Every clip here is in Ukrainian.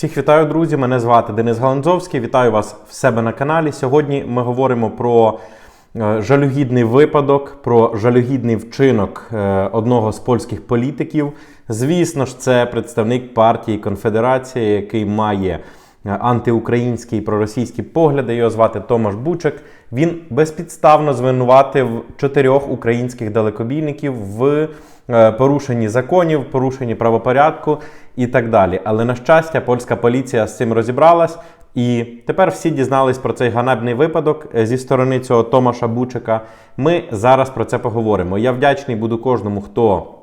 Всіх вітаю, друзі! Мене звати Денис Галанзовський. Вітаю вас в себе на каналі. Сьогодні ми говоримо про е, жалюгідний випадок, про жалюгідний вчинок е, одного з польських політиків. Звісно ж, це представник партії Конфедерація, який має е, антиукраїнські і проросійські погляди. Його звати Томаш Бучик. Він безпідставно звинуватив чотирьох українських далекобійників в порушенні законів, порушенні правопорядку і так далі. Але на щастя, польська поліція з цим розібралась. І тепер всі дізнались про цей ганебний випадок е, зі сторони цього Томаша Бучика. Ми зараз про це поговоримо. Я вдячний буду кожному, хто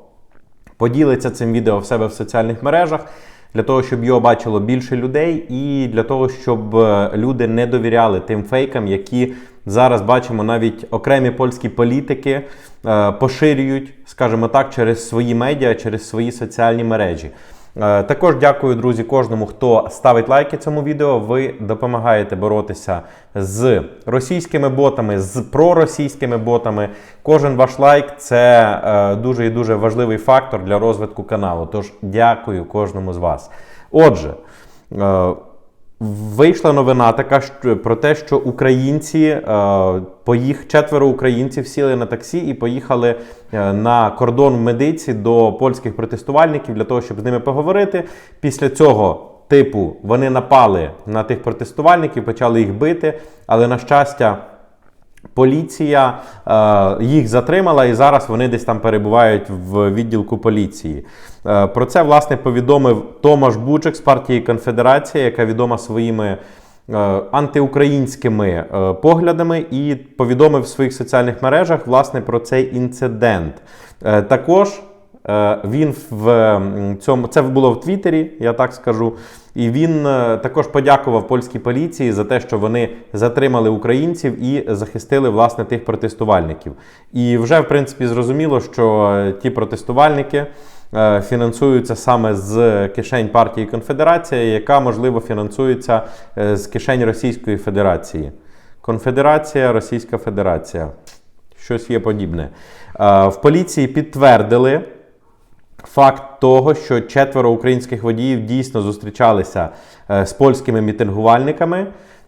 поділиться цим відео в себе в соціальних мережах, для того, щоб його бачило більше людей, і для того, щоб е, люди не довіряли тим фейкам, які зараз бачимо, навіть окремі польські політики е, поширюють, скажімо так, через свої медіа, через свої соціальні мережі. Е, Також дякую, друзі, кожному, хто ставить лайки цьому відео. Ви допомагаєте боротися з російськими ботами, з проросійськими ботами. Кожен ваш лайк це е, дуже і дуже важливий фактор для розвитку каналу. Тож дякую кожному з вас. Отже. Вийшла новина така що, про те, що українці е, поїх четверо українців сіли на таксі і поїхали е, на кордон в медиці до польських протестувальників для того, щоб з ними поговорити. Після цього, типу, вони напали на тих протестувальників, почали їх бити, але на щастя. Поліція е, їх затримала, і зараз вони десь там перебувають в відділку поліції. Е, про це власне повідомив Томаш Бучик з партії Конфедерація, яка відома своїми е, антиукраїнськими е, поглядами, і повідомив в своїх соціальних мережах власне про цей інцидент. Е, також Він в цьому це було в Твіттері, я так скажу. І він е, також подякував польській поліції за те, що вони затримали українців і захистили власне тих протестувальників. І вже в принципі зрозуміло, що е, ті протестувальники е, фінансуються саме з кишень партії Конфедерація, яка можливо фінансується е, з кишень Російської Федерації. Конфедерація, Російська Федерація. Щось є подібне. Е, В поліції підтвердили факт того, що четверо українських водіїв дійсно зустрічалися е, з польськими мітингувальниками.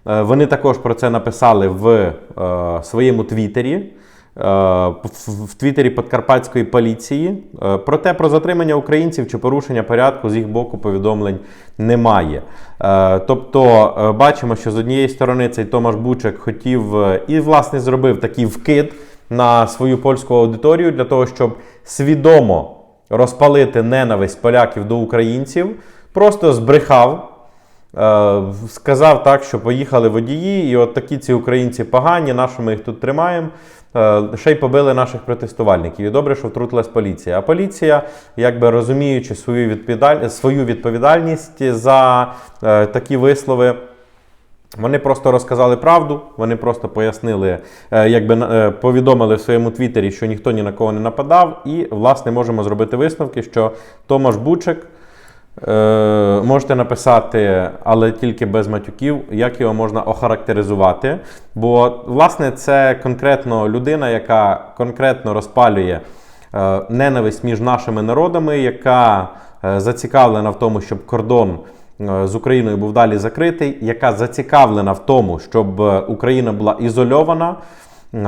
Е, Вони також про це написали в е, своєму твіттері. в- твіттері Подкарпатської поліції. Проте про затримання українців чи порушення порядку з їх боку повідомлень немає. Тобто бачимо, що з однієї сторони цей Томаш Бучек хотів і, власне, зробив такий вкид на свою польську аудиторію для того, щоб свідомо розпалити ненависть поляків до українців, просто збрехав. Е, Сказав так, що поїхали водії, і от такі ці українці погані, на що ми їх тут тримаємо. Е, Ще й побили наших протестувальників. І добре, що втрутилась поліція. А поліція, якби розуміючи свою відповідальність, свою відповідальність за е, такі вислови. Вони просто розказали правду, вони просто пояснили, е, якби е, повідомили в своєму твіттері, що ніхто ні на кого не нападав, і, власне, можемо зробити висновки, що Томаш Бучик е, можете написати, але тільки без матюків, як його можна охарактеризувати. Бо, власне, це конкретно людина, яка конкретно розпалює е, ненависть між нашими народами, яка е, зацікавлена в тому, щоб кордон з Україною був далі закритий, яка зацікавлена в тому, щоб е, Україна була ізольована.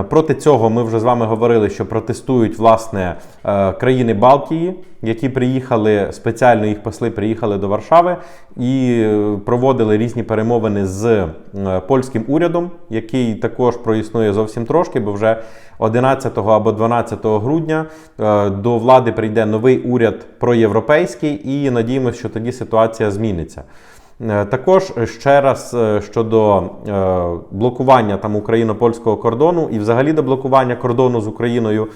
Проти цього ми вже з вами говорили, що протестують власне е, країни Балтії, які приїхали спеціально їх посли приїхали до Варшави і е, проводили різні перемовини з е, польським урядом, який також проіснує зовсім трошки, бо вже 11 або 12 грудня до влади прийде новий уряд проєвропейський, і надіємося, що тоді ситуація зміниться. Е, Також ще раз е, щодо е, блокування там україно-польського кордону і взагалі до блокування кордону з Україною.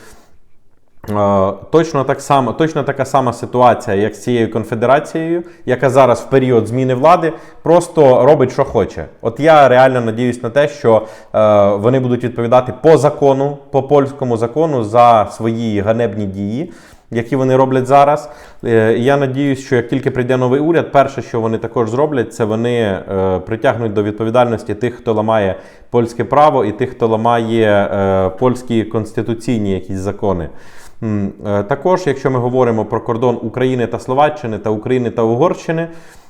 Точно так само, точно така сама ситуація, як з цією конфедерацією, яка зараз в період зміни влади просто робить, що хоче. От я реально надіюсь на те, що е, вони будуть відповідати по закону, по польському закону за свої ганебні дії. Які вони роблять зараз. Е, Я надіюсь, що як тільки прийде новий уряд, перше, що вони також зроблять, це вони е, притягнуть до відповідальності тих, хто ламає польське право, і тих, хто ламає е, польські конституційні якісь закони. Також, якщо ми говоримо про кордон України та Словаччини та України та Угорщини,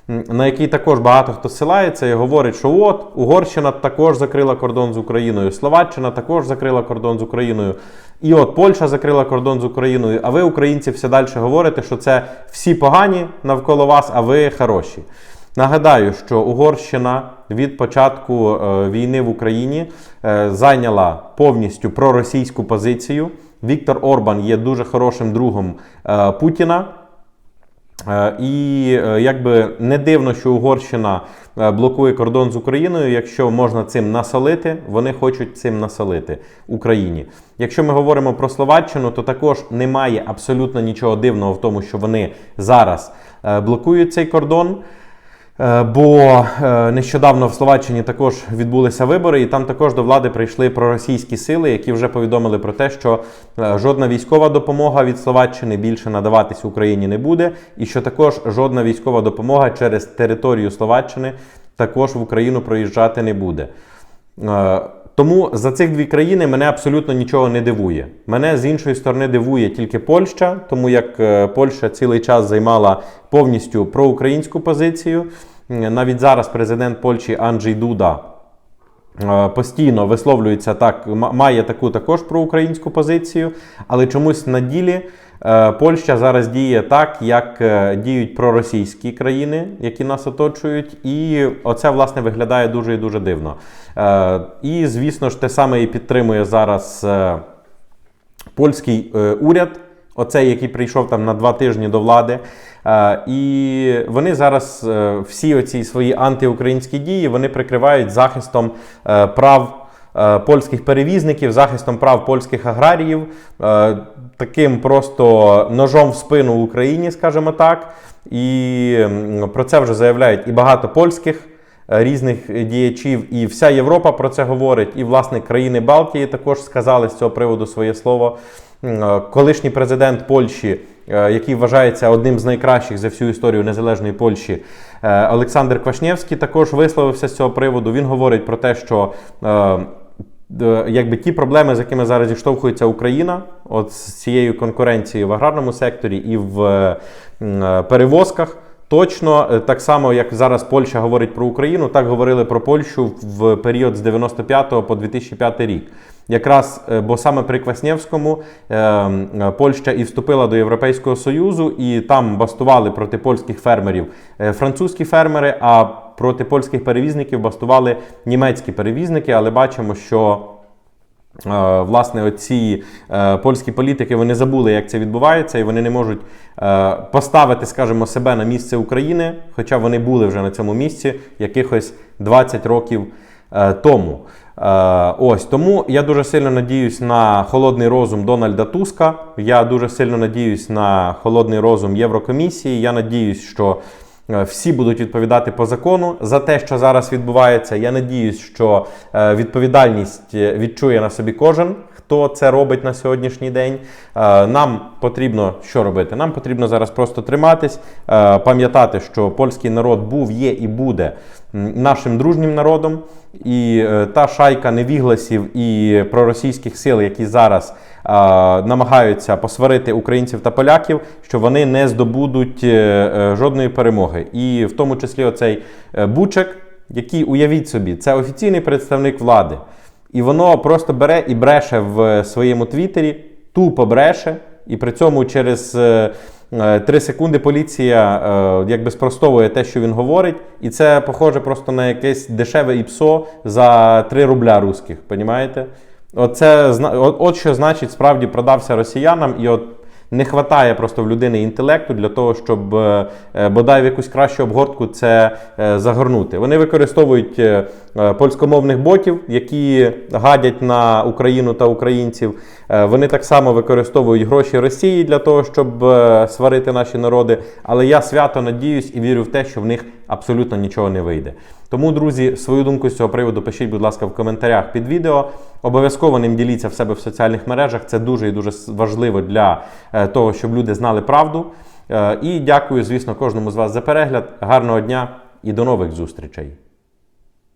на який також багато хто ссилається і говорить, що от Угорщина також закрила кордон з Україною, Словаччина також закрила кордон з Україною. І от Польща закрила кордон з Україною, а ви, українці, все далі говорите, що це всі погані навколо вас, а ви хороші. Нагадаю, що Угорщина від початку е, війни в Україні е, зайняла повністю проросійську позицію. Віктор Орбан є дуже хорошим другом е, Путіна. Е, І е, якби не дивно, що Угорщина е, блокує кордон з Україною. Якщо можна цим насолити, вони хочуть цим насолити Україні. Якщо ми говоримо про Словаччину, то також немає абсолютно нічого дивного в тому, що вони зараз блокують цей кордон. Е, Бо е, нещодавно в Словаччині також відбулися вибори, і там також до влади прийшли проросійські сили, які вже повідомили про те, що е, жодна військова допомога від Словаччини більше надаватись Україні не буде, і що також жодна військова допомога через територію Словаччини також в Україну проїжджати не буде. Тому за цих дві країни мене абсолютно нічого не дивує. Мене з іншої сторони дивує тільки Польща, тому як е, Польща цілий час займала повністю проукраїнську позицію. Навіть зараз президент Польщі Анджей Дуда е, постійно висловлюється так, має таку також проукраїнську позицію, але чомусь на ділі Польща зараз діє так, як е, діють проросійські країни, які нас оточують, і оце власне виглядає дуже і дуже дивно. Е, І звісно ж, те саме і підтримує зараз. е, польський е, уряд, оцей, який прийшов там на два тижні до влади. Е, і вони зараз е, всі оці свої антиукраїнські дії вони прикривають захистом е, прав. е, Польських перевізників, захистом прав польських аграріїв, е, таким просто ножом в спину Україні, скажімо так. І про це вже заявляють і багато польських е, різних діячів, і вся Європа про це говорить, і власне країни Балтії також сказали з цього приводу своє слово. Е, Колишній президент Польщі, е, який вважається одним з найкращих за всю історію незалежної Польщі, Олександр Квашнєвський, також висловився з цього приводу. Він говорить про те, що. Е, якби ті проблеми, з якими зараз зіштовхується Україна, от з цією конкуренцією в аграрному секторі і в е, е, перевозках. Точно так само, як зараз Польща говорить про Україну, так говорили про Польщу в період з 95 по 2005 рік. Якраз, бо саме при Кваснєвському е, Польща і вступила до Європейського Союзу, і там бастували проти польських фермерів французькі фермери, а проти польських перевізників бастували німецькі перевізники, але бачимо, що Е, Власне, оці е, польські політики вони забули, як це відбувається, і вони не можуть е, поставити, скажімо, себе на місце України, хоча вони були вже на цьому місці якихось 20 років е, тому. Е, ось тому я дуже сильно надіюсь на холодний розум Дональда Туска. Я дуже сильно надіюсь на холодний розум Єврокомісії. Я надіюсь, що Всі будуть відповідати по закону за те, що зараз відбувається. Я надіюсь, що е, відповідальність е, відчує на собі кожен, хто це робить на сьогоднішній день. Е, Нам потрібно що робити? Нам потрібно зараз просто триматись, е, пам'ятати, що польський народ був, є і буде нашим дружнім народом. І е, та шайка невігласів і проросійських сил, які зараз намагаються посварити українців та поляків, що вони не здобудуть жодної перемоги. І в тому числі оцей Бучек, який, уявіть собі, це офіційний представник влади. І воно просто бере і бреше в своєму твіттері, тупо бреше, і при цьому через е, е, 3 секунди поліція е, якби спростовує те, що він говорить, і це похоже просто на якесь дешеве іпсо за 3 рубля русських. Понімаєте? Оце от, от що значить справді продався росіянам, і от не вистачає просто в людини інтелекту для того, щоб е, е, бодай в якусь кращу обгортку це е, загорнути. Вони використовують польськомовних ботів, які гадять на Україну та українців. Вони так само використовують гроші Росії для того, щоб сварити наші народи. Але я свято надіюсь і вірю в те, що в них абсолютно нічого не вийде. Тому, друзі, свою думку з цього приводу пишіть, будь ласка, в коментарях під відео. Обов'язково ним діліться в себе в соціальних мережах. Це дуже і дуже важливо для того, щоб люди знали правду. Е, І дякую, звісно, кожному з вас за перегляд. Гарного дня і до нових зустрічей!